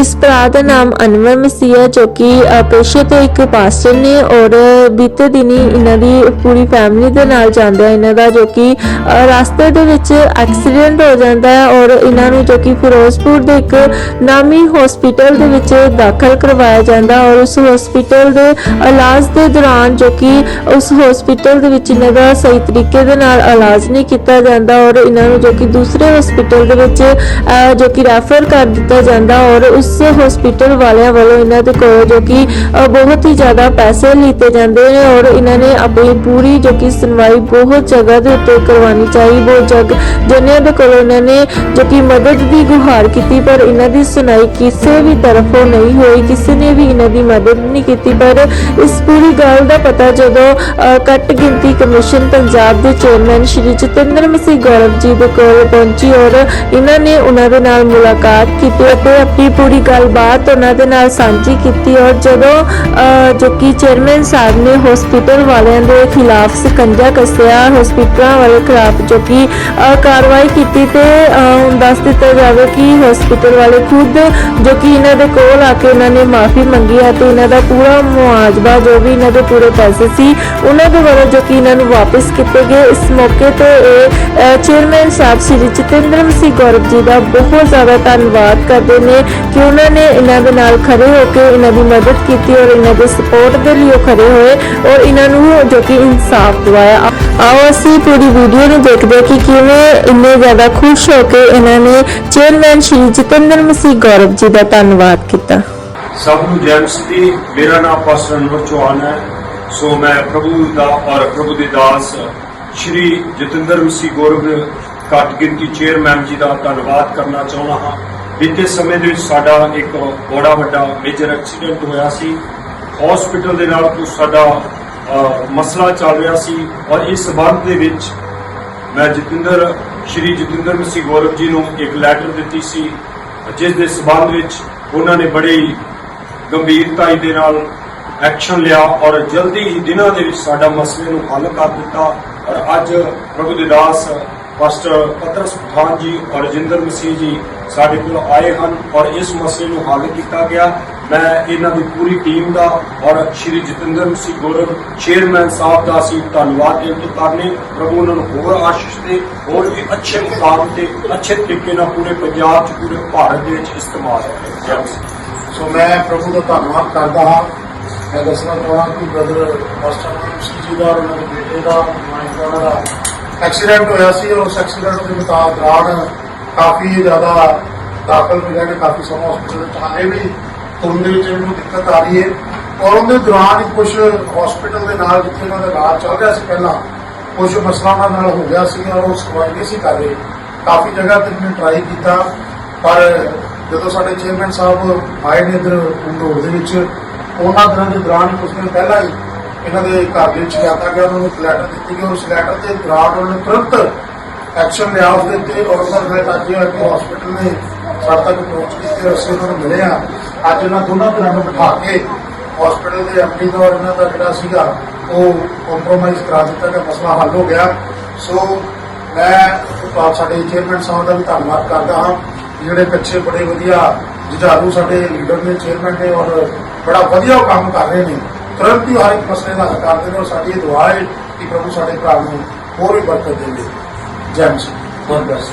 ਇਸ ਭਰਾ ਦਾ ਨਾਮ ਅਨਵਰ ਮਸੀਹ ਹੈ, ਜੋ ਕਿ ਪੇਸ਼ੇ ਤੋਂ ਇੱਕ ਪਾਸਟਰ ਨੇ ਔਰ ਬੀਤੇ ਦਿਨੀ ਇਹਨਾਂ ਦੀ ਪੂਰੀ ਫੈਮਿਲੀ ਦੇ ਨਾਲ ਜਾਂਦਾ ਇਹਨਾਂ ਦਾ, ਜੋ ਕਿ ਰਸਤੇ ਦੇ ਵਿੱਚ ਐਕਸੀਡੈਂਟ ਹੋ ਜਾਂਦਾ ਹੈ ਔਰ ਇਹਨਾਂ ਨੂੰ ਜੋ ਕਿ ਫਿਰੋਜ਼ਪੁਰ ਦੇ ਇੱਕ ਨਾਮੀ ਹਸਪੀਟਲ ਦੇ ਵਿੱਚ ਦਾਖਲ ਕਰਵਾਇਆ ਜਾਂਦਾ ਔਰ ਉਸ ਹਸਪੀਟਲ ਦੇ ਇਲਾਜ ਦੇ ਦੌਰਾਨ ਜੋ ਕਿ ਉਸ ਹਸਪੀਟਲ ਦੇ ਵਿੱਚ ਇਹਨਾਂ ਦਾ ਸਹੀ ਤਰੀਕੇ ਦੇ ਨਾਲ ਇਲਾਜ ਨਹੀਂ ਕੀਤਾ ਜਾਂਦਾ ਔਰ ਇਹਨਾਂ ਨੂੰ ਜੋ ਕਿ ਦੂਸਰੇ ਹਸਪੀਟਲ ਦੇ ਵਿੱਚ ਜੋ ਕਿ ਰੈਫਰ ਕਰ ਦਿੱਤਾ ਜਾਂਦਾ ਔਰ ਉਸ ਹਸਪੀਟਲ ਵਾਲਿਆਂ ਵੱਲੋਂ ਇਹਨਾਂ ਦੇ ਕੋਲ ਜੋ ਕਿ ਬਹੁਤ ਹੀ ਜ਼ਿਆਦਾ ਪੈਸੇ ਲਿੱਤੇ ਜਾਂਦੇ ਨੇ ਔਰ ਇਹਨਾਂ ਨੇ ਆਪਣੀ ਪੂਰੀ ਜੋ ਕਿ ਸੁਣਵਾਈ ਬਹੁਤ ਜਗ੍ਹਾ ਦੇ ਉੱਤੇ ਕਰਵਾਉਣੀ ਚਾਹੀ ਬਹੁਤ ਜਗ ਜਨਿਆਂ ਦੇ ਕੋਲ ਇਹਨਾਂ ਨੇ ਜੋ ਕਿ ਮਦਦ ਦੀ ਗੁਹਾਰ ਕੀਤੀ ਪਰ ਇਹਨਾਂ ਦੀ ਸੁਣਾਈ ਕਿਸੇ ਵੀ ਤਰਫੋਂ ਨਹੀਂ ਹੋਈ ਕਿਸੇ ਨੇ ਵੀ ਇਹਨਾਂ ਦੀ ਮਦਦ ਨਹੀਂ ਕੀਤੀ ਪਰ ਇਸ ਪੂਰੀ ਗੱਲ ਦਾ ਪਤਾ ਜਦੋਂ ਅਹ, ਘੱਟ ਗਿਣਤੀ ਕਮਿਸ਼ਨ ਪੰਜਾਬ ਦੇ ਚੇਅਰਮੈਨ ਸ਼੍ਰੀ ਜਤਿੰਦਰ ਮਸੀਹ ਗੌਰਵ ਜੀ ਦੇ ਕੋਲ ਪਹੁੰਚੀ ਔਰ ਇਹਨਾਂ ਨੇ ਉਹਨਾਂ ਦੇ ਨਾਲ ਮੁਲਾਕਾਤ ਕੀਤੀ ਅਤੇ ਆਪਣੀ ਪੂਰੀ ਗੱਲਬਾਤ ਉਹਨਾਂ ਦੇ ਨਾਲ ਸਾਂਝੀ ਕੀਤੀ ਔਰ ਜਦੋਂ ਅਹ, ਜੋ ਕਿ ਚੇਅਰਮੈਨ ਸਾਹਿਬ ਨੇ ਹਸਪੀਟਲ ਵਾਲਿਆਂ ਦੇ ਖਿਲਾਫ ਸਕੰਜਾ ਕੱਸਿਆ ਹਸਪੀਟਲਾਂ ਵਾਲੇ ਖਿਲਾਫ ਜੋ ਕਿ ਕਾਰਵਾਈ ਕੀਤੀ ਤੇ ਹੁਣ ਦੱਸ ਦਿੱਤਾ ਜਾਵੇ ਕਿ ਹਸਪੀਟਲ ਵਾਲੇ ਖੁਦ ਜੋ ਕਿ ਇਹਨਾਂ ਦੇ ਕੋਲ ਆ ਕੇ ਇਹਨਾਂ ਨੇ ਮਾਫੀ ਮੰਗੀ ਹੈ ਤੇ ਇਹਨਾਂ ਦਾ ਪੂਰਾ ਮੁਆਵਜ਼ਾ ਜੋ ਵੀ ਇਹਨਾਂ ਦੇ ਪੂਰੇ ਪੈਸੇ ਸੀ ਉਹਨਾਂ ਦੇ ਵੱਲੋਂ ਜੋ ਕਿ ਇਹਨਾਂ ਨੂੰ ਵਾਪਸ ਕੀਤੇ ਗਏ। ਇਸ ਮੌਕੇ ਤੇ ਇਹ ਚੇਅਰਮੈਨ ਸਾਹਿਬ ਸ੍ਰੀ ਜਤਿੰਦਰ ਸਿੰਘ ਗੌਰਵ ਜੀ ਦਾ ਬਹੁਤ ਜ਼ਿਆਦਾ ਧੰਨਵਾਦ ਕਰਦੇ ਨੇ ਕਿ ਉਹਨਾਂ ਨੇ ਇਹਨਾਂ ਦੇ ਨਾਲ ਖੜੇ ਹੋ ਕੇ ਇਹਨਾਂ ਦੀ ਮਦਦ ਕੀਤੀ ਔਰ ਇਹਨਾਂ ਦੇ ਸਪੋਰਟ ਦੇ ਲਈ ਉਹ ਖੜੇ ਹੋਏ ਔਰ ਇਹਨਾਂ ਨੂੰ ਜੋ ਕਿ ਇਨਸਾਫ ਦਿਵਾਇਆ। ਆਓ ਅਸੀਂ ਪੂਰੀ ਵੀਡੀਓ ਨੂੰ ਦੇਖਦੇ ਕਿ ਕਿਵੇਂ ਇੰਨੇ ਜ਼ਿਆਦਾ ਖੁਸ਼ ਹੋ ਕੇ ਇਹਨਾਂ ਨੇ ਚੇਅਰਮੈਨ ਸ਼੍ਰੀ ਜਤਿੰਦਰ ਮਸੀਹ ਗੌਰਵ ਜੀ ਦਾ ਧੰਨਵਾਦ ਕੀਤਾ। ਸਭ ਨੂੰ ਜੈ ਮਸੀਹ ਮੇਰਾ ਨਾਮ ਪਾਸਟਰ ਅਨਵਰ ਚੌਹਾਨ ਹੈ। ਸੋ ਮੈਂ ਪ੍ਰਭੂ ਦਾ ਔਰ ਪ੍ਰਭੂ ਦੇ ਦਾਸ ਸ਼੍ਰੀ ਜਤਿੰਦਰ ਮਸੀਹ ਗੌਰਵ ਘੱਟ ਗਿਣਤੀ ਚੇਅਰਮੈਨ ਜੀ ਦਾ ਧੰਨਵਾਦ ਕਰਨਾ ਚਾਹੁੰਦਾ ਹਾਂ। ਬੀਤੇ ਸਮੇਂ ਦੇ ਵਿੱਚ ਸਾਡਾ ਇੱਕ ਬੜਾ ਵੱਡਾ ਮੇਜਰ ਐਕਸੀਡੈਂਟ ਹੋਇਆ ਸੀ। ਹਸਪੀਟਲ ਦੇ ਨਾਲ ਕੁਝ ਸਾਡਾ ਮਸਲਾ ਚੱਲ ਰਿਹਾ ਸੀ ਔਰ ਇਸ ਸਬੰਧ ਦੇ ਵਿੱਚ ਮੈਂ ਜਤਿੰਦਰ, ਸ਼੍ਰੀ ਜਤਿੰਦਰ ਮਸੀਹ ਗੌਰਵ ਜੀ ਨੂੰ ਇੱਕ ਲੈਟਰ ਦਿੱਤੀ ਸੀ, ਜਿਸ ਦੇ ਸਬੰਧ ਵਿੱਚ ਉਹਨਾਂ ਨੇ ਬੜੀ ਗੰਭੀਰਤਾ ਦੇ ਨਾਲ ਐਕਸ਼ਨ ਲਿਆ ਔਰ ਜਲਦੀ ਹੀ ਦਿਨਾਂ ਦੇ ਵਿੱਚ ਸਾਡਾ ਮਸਲੇ ਨੂੰ ਹੱਲ ਕਰ ਦਿੱਤਾ। ਔਰ ਅੱਜ ਪ੍ਰਭੂ ਦੇ ਦਾਸ ਪਾਸਟਰ ਪਤਰਸ ਪਠਾਨ ਜੀ ਔਰ ਰਜਿੰਦਰ ਮਸੀਹ ਜੀ ਸਾਡੇ ਕੋਲ ਆਏ ਹਨ ਔਰ ਇਸ ਮਸਲੇ ਨੂੰ ਹੱਲ ਕੀਤਾ ਗਿਆ। ਮੈਂ ਇਹਨਾਂ ਦੀ ਪੂਰੀ ਟੀਮ ਦਾ ਔਰ ਸ਼੍ਰੀ ਜਤਿੰਦਰ ਮਸੀਹ ਗੌਰਵ ਚੇਅਰਮੈਨ ਸਾਹਿਬ ਦਾ ਅਸੀਂ ਧੰਨਵਾਦ ਦੇਣ ਤੋਂ ਕਰਨੇ। ਪ੍ਰਭੂ ਉਹਨਾਂ ਨੂੰ ਹੋਰ ਆਸ਼ੀਸ਼ ਦੇ, ਹੋਰ ਵੀ ਅੱਛੇ ਮੁਕਾਮ ਤੇ, ਅੱਛੇ ਤਰੀਕੇ ਨਾਲ ਪੂਰੇ ਪੰਜਾਬ 'ਚ, ਪੂਰੇ ਭਾਰਤ ਦੇ ਵਿੱਚ ਇਸਤੇਮਾਲ ਕਰੇ ਸੋ ਮੈਂ ਪ੍ਰਭੂ ਦਾ ਧੰਨਵਾਦ ਕਰਦਾ ਹਾਂ। ਮੈਂ ਦੱਸਣਾ ਚਾਹਾਂ ਕਿ ਬ੍ਰਦਰ ਮਾਸਟਰ ਜੀ ਦਾ ਉਹਨਾਂ ਦੇ ਬੇਟੇ ਦਾ ਮਾਈਕ ਦਾ ਐਕਸੀਡੈਂਟ ਹੋਇਆ ਸੀ, ਉਸ ਐਕਸੀਡੈਂਟ ਦੇ ਮੁਤਾ- ਦੌਰਾਨ ਕਾਫੀ ਜ਼ਿਆਦਾ ਦਾਖਲ ਵੀ ਨੇ ਕਾਫੀ ਸਮਾਂ ਹਸਪੀਟਲ ਵਿੱਚ ਹਾਲੇ ਵੀ ਤੁਰਨ ਦੇ ਵਿੱਚ ਇਹਨੂੰ ਦਿੱਕਤ ਆ ਰਹੀ ਹੈ। ਔਰ ਉਹਦੇ ਦੌਰਾਨ ਹੀ ਕੁਝ ਹਸਪੀਟਲ ਦੇ ਨਾਲ ਜਿੱਥੇ ਉਹਨਾਂ ਦਾ ਇਲਾਜ ਚੱਲ ਰਿਹਾ ਸੀ ਪਹਿਲਾਂ ਕੁਝ ਮਸਲਾ ਉਹਨਾਂ ਨਾਲ ਹੋ ਗਿਆ ਸੀ ਔਰ ਉਹ ਸੁਣਵਾਈ ਨਹੀਂ ਸੀ ਕਰ ਰਹੇ। ਕਾਫੀ ਜਗ੍ਹਾ ਤੇ ਮੈਂ ਟਰਾਈ ਕੀਤਾ, ਪਰ ਜਦੋਂ ਸਾਡੇ ਚੇਅਰਮੈਨ ਸਾਹਿਬ ਆਏ ਨੇ ਇਧਰ ਇੰਦੋਰ ਦੇ ਵਿੱਚ, ਉਹਨਾਂ ਦਿਨਾਂ ਦੇ ਦੌਰਾਨ ਹੀ ਕੁਝ ਦਿਨ ਪਹਿਲਾਂ ਹੀ ਇਹਨਾਂ ਦੇ ਘਰ ਦੇ ਵਿੱਚ ਲਿਆਤਾ ਗਿਆ, ਉਹਨਾਂ ਨੂੰ ਇੱਕ ਲੈਟਰ ਦਿੱਤੀ ਗਈ, ਉਸ ਲੈਟਰ ਦੇ ਦੌਰਾਨ ਉਹਨਾਂ ਨੇ ਤੁਰੰਤ ਐਕਸ਼ਨ ਲਿਆ ਉਸ ਦੇ ਉੱਤੇ ਔਰ ਉਹਨਾਂ ਨੇ ਅੱਜ ਕਿ ਹਸਪੀਟਲ ਨੇ ਸਾਡੇ ਤੱਕ ਪਹੁੰਚ ਕੀਤੀ ਔਰ ਅਸੀਂ ਉਹਨਾਂ ਨੂੰ ਮਿਲੇ ਆ ਅੱਜ ਇਹਨਾਂ ਦੋਨਾਂ ਧਿਰਾਂ ਨੂੰ ਬਿਠਾ ਕੇ ਹਸਪੀਟਲ ਦੇ ਐਮਡੀ ਦਾ ਔਰ ਇਹਨਾਂ ਦਾ ਜਿਹੜਾ ਸੀਗਾ, ਉਹ ਕੰਪਰੋਮਾਈਜ਼ ਕਰਾ ਦਿੱਤਾ ਗਿਆ, ਮਸਲਾ ਹੱਲ ਹੋ ਗਿਆ। ਸੋ ਮੈਂ ਆਪ ਸਾਡੇ ਚੇਅਰਮੈਨ ਸਾਹਿਬ ਦਾ ਵੀ ਧੰਨਵਾਦ ਕਰਦਾ ਹਾਂ ਕਿ ਜਿਹੜੇ ਪਿੱਛੇ ਬੜੇ ਵਧੀਆ ਜੁਝਾਰੂ ਸਾਡੇ ਲੀਡਰ ਨੇ ਚੇਅਰਮੈਨ ਨੇ ਔਰ ਬੜਾ ਵਧੀਆ ਉਹ ਕੰਮ ਕਰ ਰਹੇ ਨੇ। ਤੁਰੰਤ ਹੀ ਹਰ ਇੱਕ ਮਸਲੇ ਦਾ ਹੱਲ ਕਰਦੇ ਨੇ ਔਰ ਸਾਡੀ ਇਹ ਦੁਆ ਹੈ ਕਿ ਪ੍ਰਭੂ ਸਾਡੇ ਭਰਾ ਨੂੰ ਹੋਰ ਵੀ ਬਰਕਤ ਦੇਵੇ। ਜੈ ਮਸੀਹ ਬਹੁਤ ਬਸ